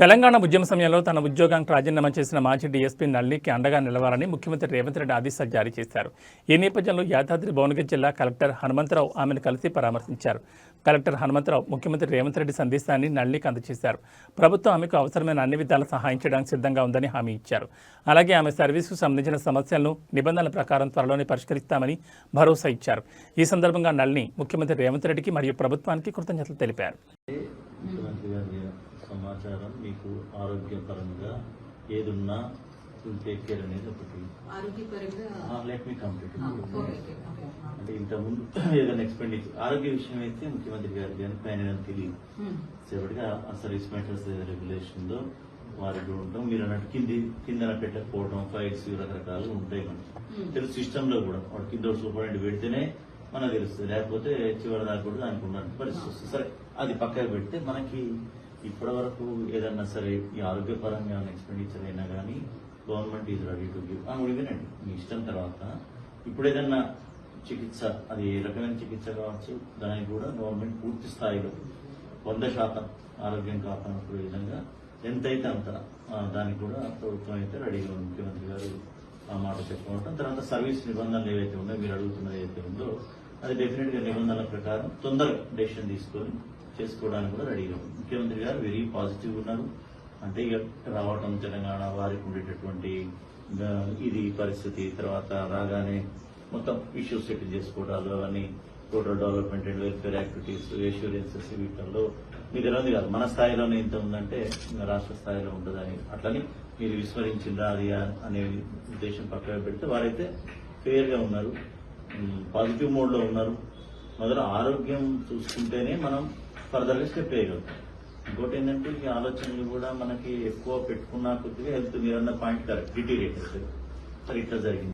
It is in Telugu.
తెలంగాణ ఉద్యమ సమయంలో తన ఉద్యోగానికి రాజీనామా చేసిన మాజీ డీఎస్పీ నల్లికి అండగా నిలవాలని ముఖ్యమంత్రి రేవంత్ రెడ్డి ఆదేశాలు జారీ చేశారు. ఈ నేపథ్యంలో యాదాద్రి భువనగిరి జిల్లా కలెక్టర్ హనుమంతరావు ఆమెను కలిసి పరామర్శించారు. కలెక్టర్ హనుమంతరావు ముఖ్యమంత్రి రేవంత్ రెడ్డి సందేశాన్ని నల్లికి అందజేశారు. ప్రభుత్వం ఆమెకు అవసరమైన అన్ని విధాల సహాయం చేయడానికి సిద్ధంగా ఉందని హామీ ఇచ్చారు. అలాగే ఆమె సర్వీసుకు సంబంధించిన సమస్యలను నిబంధనల ప్రకారం త్వరలోనే పరిష్కరిస్తామని భరోసా ఇచ్చారు. ఈ సందర్భంగా నల్ని ముఖ్యమంత్రి రేవంత్ రెడ్డికి మరియు ప్రభుత్వానికి కృతజ్ఞతలు తెలిపారు. సమాచారం మీకు ఆరోగ్యపరంగా ఏదున్నా టేక్ కేర్ అనేది ఒకటి. Let me complete. అంటే ఇంతకుముందు ఏదైనా ఎక్స్పెండిచర్ ఆరోగ్య విషయం అయితే ముఖ్యమంత్రి గారి కానీ పైన తెలియదు. హ్మ్. సేపటిగా ఆ సర్వీస్ మ్యాటర్స్ రెగ్యులేషన్లో వారికి ఉంటాం. మీరు అన్నట్టు కింది కిందన పెట్టకపోవడం ఫైల్స్ రకరకాలు ఉంటాయి మనకి. Hmm. తెలుసు సిస్టమ్లో కూడా వాడు కింద సూపరింటెండెంట్ పెడితేనే మనకు తెలుస్తుంది. లేకపోతే చివరి దాకా కూడా దానికి ఉన్నట్టు పరిస్థితి వస్తుంది. సరే అది పక్కన పెడితే మనకి ఇప్పటి వరకు ఏదన్నా సరే ఈ ఆరోగ్యపరంగా ఏమైనా ఎక్స్పెండిచర్ అయినా కానీ government is ready to give అని వినండి మీ ఇష్టం తర్వాత. ఇప్పుడు ఏదన్నా చికిత్స అది ఏ రకమైన చికిత్స కావచ్చు దానికి కూడా గవర్నమెంట్ పూర్తి స్థాయిలో వంద శాతం ఆరోగ్యం కాపాడుకునే విధంగా ఎంతైతే అంత దానికి కూడా ప్రభుత్వం అయితే రెడీగా ఉంది. ముఖ్యమంత్రి గారు ఆ మాట చెప్పుకోవటం. తర్వాత సర్వీస్ నిబంధనలు ఏవైతే ఉన్నాయో మీరు అడుగుతున్నది ఏదైతే ఉందో అది డెఫినెట్గా నిబంధనల ప్రకారం తొందరగా డెసిషన్ తీసుకొని చేసుకోవడానికి కూడా రెడీగా ఉంది. ముఖ్యమంత్రి గారు వెరీ పాజిటివ్ ఉన్నారు. అంటే ఇక రావటం తెలంగాణ వారికి ఉండేటటువంటి ఇది పరిస్థితి తర్వాత రాగానే మొత్తం ఇష్యూస్ సెటిల్ చేసుకోవడాలు అవన్నీ total development and welfare activities insurances వీటిల్లో మీకు ఉంది కాదు. మన స్థాయిలోనే ఇంత ఉందంటే రాష్ట్ర స్థాయిలో ఉంటుందని అట్లని మీరు విస్మరించిందా అది అనే ఉద్దేశం పక్కన పెడితే వారైతే ఫెయిర్గా ఉన్నారు. పాజిటివ్ మోడ్లో ఉన్నారు. మొదలు ఆరోగ్యం చూసుకుంటేనే మనం ఫర్దర్గా స్టెప్ వేయగలుగుతాం ఇంకోటి ఏంటంటే ఈ ఆలోచనలు కూడా మనకి ఎక్కువ పెట్టుకున్న కొద్దిగా హెల్త్ మీరన్న పాయింట్ కరెక్ట్ డిటీరియట్ అవుతుంది సరే ఇట్లా జరిగింది.